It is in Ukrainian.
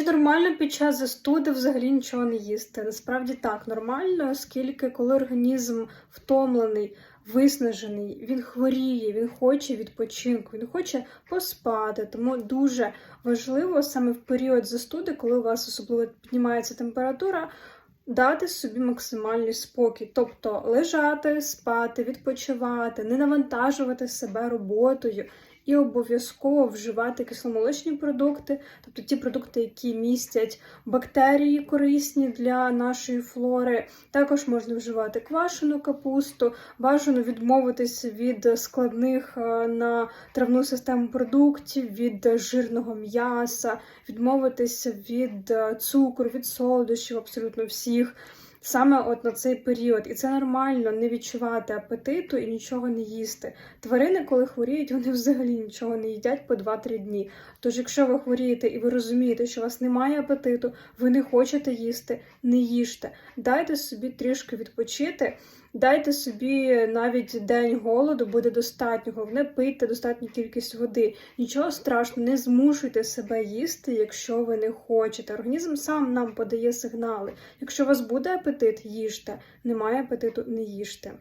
Чи нормально під час застуди взагалі нічого не їсти? Насправді так, нормально, оскільки коли організм втомлений, виснажений, він хворіє, він хоче відпочинку, він хоче поспати. Тому дуже важливо саме в період застуди, коли у вас особливо піднімається температура. Дати собі максимальний спокій, тобто лежати, спати, відпочивати, не навантажувати себе роботою і обов'язково вживати кисломолочні продукти, тобто ті продукти, які містять бактерії корисні для нашої флори. Також можна вживати квашену капусту, бажано відмовитися від складних е, на травну систему продуктів, від жирного м'яса, відмовитися від е, цукру, від солодощів, абсолютно всіх. Саме от на цей період, і це нормально не відчувати апетиту і нічого не їсти. Тварини, коли хворіють, вони взагалі нічого не їдять по 2-3 дні. Тож, якщо ви хворієте і ви розумієте, що у вас немає апетиту, ви не хочете їсти, не їжте. Дайте собі трішки відпочити. Дайте собі навіть день голоду буде достатньо. Головне пийте достатню кількість води. Нічого страшного, не змушуйте себе їсти, якщо ви не хочете. Організм сам нам подає сигнали. Якщо у вас буде апетит, їжте. Немає апетиту, не їжте.